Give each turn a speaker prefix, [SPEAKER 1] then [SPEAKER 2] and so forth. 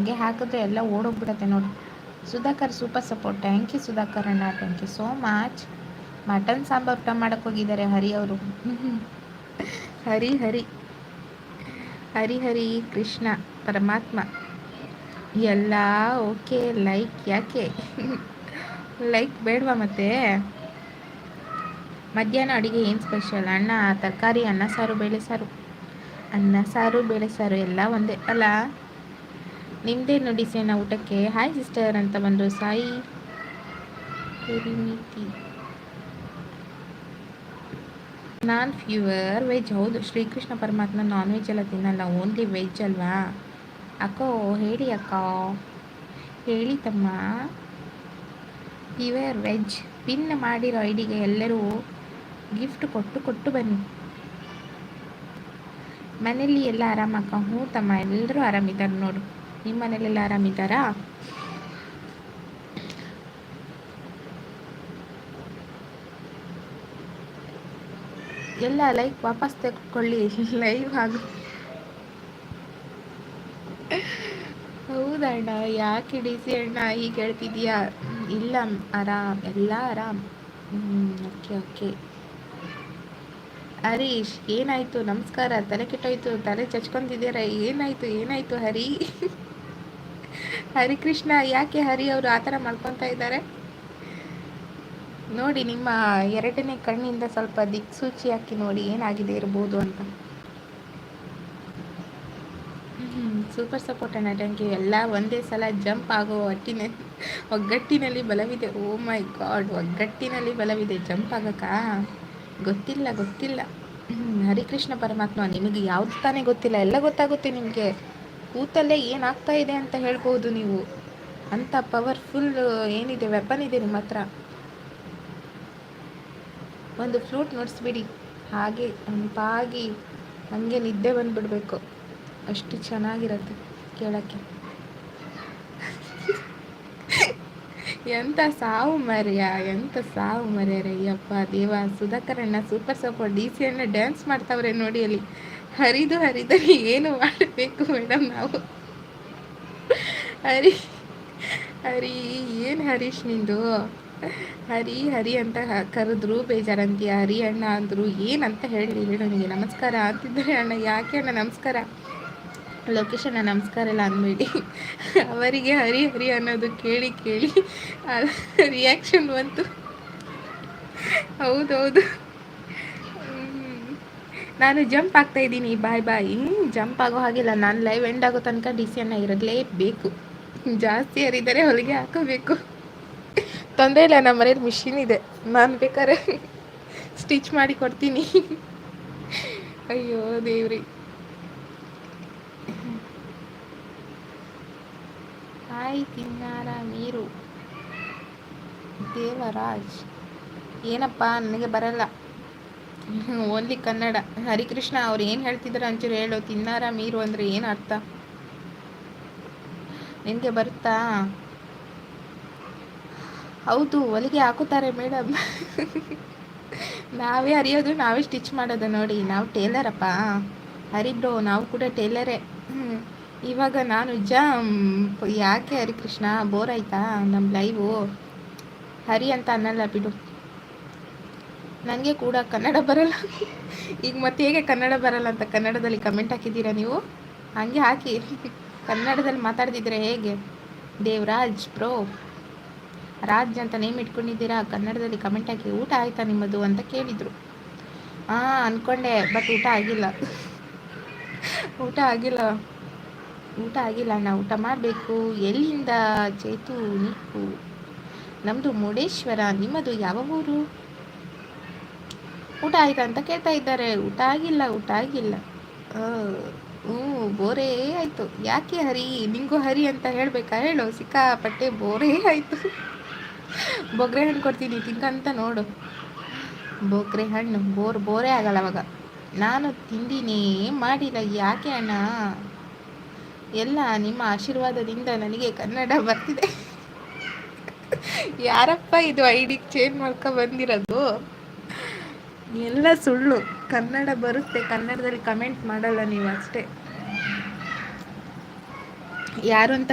[SPEAKER 1] ಹಂಗೆ ಹಾಕಿದ್ರೆ ಎಲ್ಲ ಓಡೋಗ್ಬಿಡತ್ತೆ ನೋಡಿ. Sudhakar super support thank you Sudhakar ಅಣ್ಣ. Thank you so much mutton sambar ಊಟ ಮಾಡಕ್ಕೆ ಹೋಗಿದ್ದಾರೆ ಹರಿ ಅವರು. ಹರಿ ಹರಿ. ಹರಿ ಹರಿ ಕೃಷ್ಣ ಪರಮಾತ್ಮ. ಎಲ್ಲ ಓಕೆ. ಲೈಕ್ ಯಾಕೆ? ಲೈಕ್ ಬೇಡವಾ ಮತ್ತೆ? ಮಧ್ಯಾಹ್ನ ಅಡುಗೆ ಏನು ಸ್ಪೆಷಲ್ ಅಣ್ಣ ತರಕಾರಿ, ಅನ್ನ ಸಾರು, ಬೇಳೆ ಸಾರು. ಅನ್ನ, ಸಾರು, ಬೇಳೆ ಸಾರು ಎಲ್ಲ ಒಂದೇ ಅಲ್ಲ? ನಿಮ್ಮದೇನು ಸೇನಾ ಊಟಕ್ಕೆ. ಹಾಯ್ ಸಿಸ್ಟರ್ ಅಂತ ಬಂದರು. ಸಾಯಿ ಪರಿಮಿತಿ ನಾನು ಫ್ಯೂವರ್ ವೆಜ್ ಹೌದು, ಶ್ರೀಕೃಷ್ಣ ಪರಮಾತ್ಮ ನಾನ್ ವೆಜ್ ಎಲ್ಲ ತಿನ್ನಲ್ಲ ಓನ್ಲಿ ವೆಜ್ ಅಲ್ವಾ? ಅಕ್ಕೋ, ಹೇಳಿ ಅಕ್ಕ. ಹೇಳಿ ತಮ್ಮ. ಫ್ಯೂವರ್ ವೆಜ್ ಪಿನ್ ಮಾಡಿರೋ ಐಡಿಗೆ ಎಲ್ಲರೂ ಗಿಫ್ಟ್ ಕೊಟ್ಟು ಕೊಟ್ಟು ಬನ್ನಿ. ಮನೆಯಲ್ಲಿ ಎಲ್ಲ ಆರಾಮಕ್ಕ ಹ್ಞೂ ತಮ್ಮ, ಎಲ್ಲರೂ ಆರಾಮಿದ್ದಾರೆ ನೋಡು. ನಿಮ್ಮ ಮನೇಲೆಲ್ಲ ಆರಾಮಿದ್ದಾರಾ? ಎಲ್ಲ ಲೈಕ್ ವಾಪಸ್ ತೆಗೆದುಕೊಳ್ಳಿ ಲೈವ್ ಆಗ. ಹೌದಣ್ಣ ಯಾಕೆ ಸಿ ಅಣ್ಣ ಈಗ ಹೇಳ್ತಿದ್ಯಾ ಇಲ್ಲ, ಆರಾಮ್, ಎಲ್ಲ ಆರಾಮ್. ಹ್ಮ್, ಓಕೆ ಓಕೆ. ಹರೀಶ್, ಏನಾಯ್ತು? ನಮಸ್ಕಾರ, ತಲೆ ಕೆಟ್ಟೋಯ್ತು, ತಲೆ ಚಚ್ಕೊಂತಿದ್ದೀರಾ ಏನಾಯ್ತು ಏನಾಯ್ತು ಹರಿ? ಹರಿಕೃಷ್ಣ, ಯಾಕೆ ಹರಿ ಅವರು ಆ ಥರ ಮಾಡ್ಕೊತಾ ಇದ್ದಾರೆ? ನೋಡಿ, ನಿಮ್ಮ ಎರಡನೇ ಕಣ್ಣಿಂದ ಸ್ವಲ್ಪ ದಿಕ್ಸೂಚಿ ಹಾಕಿ ನೋಡಿ, ಏನಾಗಿದೆ ಇರ್ಬೋದು ಅಂತ. ಸೂಪರ್ ಸಪೋರ್ಟ್ ಅಣ್ಣ ಥ್ಯಾಂಕ್ ಯು ಎಲ್ಲ ಒಂದೇ ಸಲ ಜಂಪ್ ಆಗೋ ಒಟ್ಟಿನ, ಒಗ್ಗಟ್ಟಿನಲ್ಲಿ ಬಲವಿದೆ. ಓ ಮೈ ಗಾಡ್ ಒಗ್ಗಟ್ಟಿನಲ್ಲಿ ಬಲವಿದೆ. ಜಂಪ್ ಆಗಕ್ಕ? ಗೊತ್ತಿಲ್ಲ ಗೊತ್ತಿಲ್ಲ. ಹರಿಕೃಷ್ಣ ಪರಮಾತ್ಮ, ನಿಮಗೆ ಯಾವ್ದು ತಾನೇ ಗೊತ್ತಿಲ್ಲ, ಎಲ್ಲ ಗೊತ್ತಾಗುತ್ತೆ ನಿಮಗೆ. ಕೂತಲ್ಲೇ ಏನಾಗ್ತಾ ಇದೆ ಅಂತ ಹೇಳ್ಬೋದು ನೀವು. ಅಂಥ ಪವರ್ಫುಲ್ ಏನಿದೆ ವೆಪನ್ ಇದೆ ನಿಮ್ಮ ಹತ್ರ. ಒಂದು ಫ್ಲೂಟ್ ನುಡಿಸ್ಬಿಡಿ. ಹಾಗೆ ತಂಪಾಗಿ ಹಂಗೆ ನಿದ್ದೆ ಬಂದುಬಿಡ್ಬೇಕು. ಅಷ್ಟು ಚೆನ್ನಾಗಿರತ್ತೆ ಕೇಳೋಕ್ಕೆ. ಎಂಥ ಸಾವು ಮರ್ಯ ಎಂಥ ಸಾವು ಮರ್ಯಾರಯ್ಯಪ್ಪ ದೇವ. ಸುಧಾಕರಣ್ಣ ಸೂಪರ್ ಸೂಪರ್ ಡಿ ಸಿ ಅಣ್ಣ ಡ್ಯಾನ್ಸ್ ಮಾಡ್ತಾವ್ರೆ ನೋಡಿ ಅಲ್ಲಿ. ಹರಿದು ಹರಿದರೆ ಏನು ಮಾಡಬೇಕು ಮೇಡಮ್ ನಾವು? ಹರಿ ಹರಿ, ಏನು ಹರೀಶ್ ನಿಂದು? ಹರಿ ಹರಿ ಅಂತ ಕರೆದ್ರು ಬೇಜಾರಂತೀಯ ಹರಿ ಅಣ್ಣ ಅಂದರು ಏನಂತ ಹೇಳಿ ಹೇಳು ನನಗೆ. ನಮಸ್ಕಾರ ಅಂತಿದ್ದಾರೆ ಅಣ್ಣ. ಯಾಕೆ ಅಣ್ಣ ನಮಸ್ಕಾರ? ಲೊಕೇಶನ್ ನಮಸ್ಕಾರ ಎಲ್ಲ ಅಂದ್ಬಿಡಿ. ಅವರಿಗೆ ಹರಿ ಹರಿ ಅನ್ನೋದು ಕೇಳಿ ಕೇಳಿ ರಿಯಾಕ್ಷನ್ ಬಂತು. ಹೌದೌದು. ನಾನು ಜಂಪ್ ಆಗ್ತಾ ಇದ್ದೀನಿ. ಬಾಯ್ ಬಾಯ್ ಜಂಪ್ ಆಗೋ ಹಾಗಿಲ್ಲ. ನಾನು ಲೈವ್ ಎಂಡ್ ಆಗೋ ತನಕ ಡಿ ಸಿ ಅನ್ನ ಇರಲೇಬೇಕು. ಜಾಸ್ತಿ ಹರಿದರೆ ಹೊಲಿಗೆ ಹಾಕೋಬೇಕು. ತೊಂದರೆ ಇಲ್ಲ ನಮ್ಮ ಮನೇಲಿ ಮಿಷಿನ್ ಇದೆ. ನಾನು ಬೇಕಾದ್ರೆ ಸ್ಟಿಚ್ ಮಾಡಿ ಕೊಡ್ತೀನಿ. ಅಯ್ಯೋ, ದೇವ್ರಿ. ಹಾಯ್, ತಿನ್ನಾರ ನೀರು ದೇವರಾಜ್. ಏನಪ್ಪ, ನನಗೆ ಬರಲ್ಲ. ಓನ್ಲಿ ಕನ್ನಡ. ಹರಿಕೃಷ್ಣ ಅವ್ರು ಏನು ಹೇಳ್ತಿದ್ದಾರೆ ಅಂಚೂರು ಹೇಳು. ತಿನ್ನಾರ ಮೀರು ಅಂದರೆ ಏನು ಅರ್ಥ? ನಿನಗೆ ಬರುತ್ತಾ? ಹೌದು, ಹೊಲಿಗೆ ಹಾಕುತ್ತಾರೆ ಮೇಡಮ್ ನಾವೇ ಹರಿಯೋದು, ನಾವೇ ಸ್ಟಿಚ್ ಮಾಡೋದು ನೋಡಿ. ನಾವು ಟೇಲರಪ್ಪ ಹರಿಬ್ರೋ ನಾವು ಕೂಡ ಟೇಲರೇ ಇವಾಗ ನಾನು ಜ ಯಾಕೆ ಹರಿಕೃಷ್ಣ? ಬೋರ್ ಆಯ್ತಾ ನಮ್ಮ ಲೈವು ಹರಿ ಅಂತ ಅನ್ನಲ್ಲ ಬಿಡು. ನನಗೆ ಕೂಡ ಕನ್ನಡ ಬರಲ್ಲ. ಈಗ ಮತ್ತೆ ಹೇಗೆ ಕನ್ನಡ ಬರಲ್ಲ ಅಂತ ಕನ್ನಡದಲ್ಲಿ ಕಮೆಂಟ್ ಹಾಕಿದ್ದೀರಾ ನೀವು? ಹಾಗೆ ಹಾಕಿ. ಕನ್ನಡದಲ್ಲಿ ಮಾತಾಡ್ತಿದ್ರೆ ಹೇಗೆ? ದೇವರಾಜ್ ಪ್ರೋ ರಾಜ್ ಅಂತ ನೇಮ್ ಇಟ್ಕೊಂಡಿದ್ದೀರಾ? ಕನ್ನಡದಲ್ಲಿ ಕಮೆಂಟ್ ಹಾಕಿ. ಊಟ ಆಯ್ತಾ ನಿಮ್ಮದು ಅಂತ ಕೇಳಿದರು. ಹಾಂ ಅಂದ್ಕೊಂಡೆ ಬಟ್ ಊಟ ಆಗಿಲ್ಲ. ಊಟ ಆಗಿಲ್ಲ. ಊಟ ಆಗಿಲ್ಲ. ಅಣ್ಣ ಊಟ ಮಾಡಬೇಕು. ಎಲ್ಲಿಂದ ಚೇತು ನಿಪ್ಪು ನಮ್ಮದು ಮುರುಡೇಶ್ವರ. ನಿಮ್ಮದು ಯಾವ ಊರು? ಊಟ ಆಯ್ತಾ ಅಂತ ಕೇಳ್ತಾ ಇದ್ದಾರೆ. ಊಟ ಆಗಿಲ್ಲ ಊಟ ಆಗಿಲ್ಲ. ಹ್ಞೂ ಬೋರೇ ಆಯಿತು. ಯಾಕೆ ಹರಿ? ನಿಂಗೂ ಹರಿ ಅಂತ ಹೇಳಬೇಕಾ ಹೇಳು? ಸಿಕ್ಕಾಪಟ್ಟೆ ಬೋರೇ ಆಯಿತು. ಬೊಗ್ರೆ ಹಣ್ಣು ಕೊಡ್ತೀನಿ, ತಿಂಕಂತ ನೋಡು. ಬೊಗ್ರೆ ಹಣ್ಣು, ಬೋರ್, ಬೋರೇ ಆಗಲ್ಲ ಅವಾಗ. ನಾನು ತಿಂದಿನಿ, ಮಾಡಿಲ್ಲ, ಯಾಕೆ ಅಣ್ಣ? ಎಲ್ಲ ನಿಮ್ಮ ಆಶೀರ್ವಾದದಿಂದ ನನಗೆ ಕನ್ನಡ ಬರ್ತಿದೆ. ಯಾರಪ್ಪ ಇದು ಐಡಿ ಚೇಂಜ್ ಮಾಡ್ಕೊ ಬಂದಿರೋದು? ಎಲ್ಲ ಸುಳ್ಳು. ಕನ್ನಡ ಬರುತ್ತೆ ಕನ್ನಡದಲ್ಲಿ ಕಮೆಂಟ್ ಮಾಡಲ್ಲ ನೀವು ಅಷ್ಟೇ ಯಾರು ಅಂತ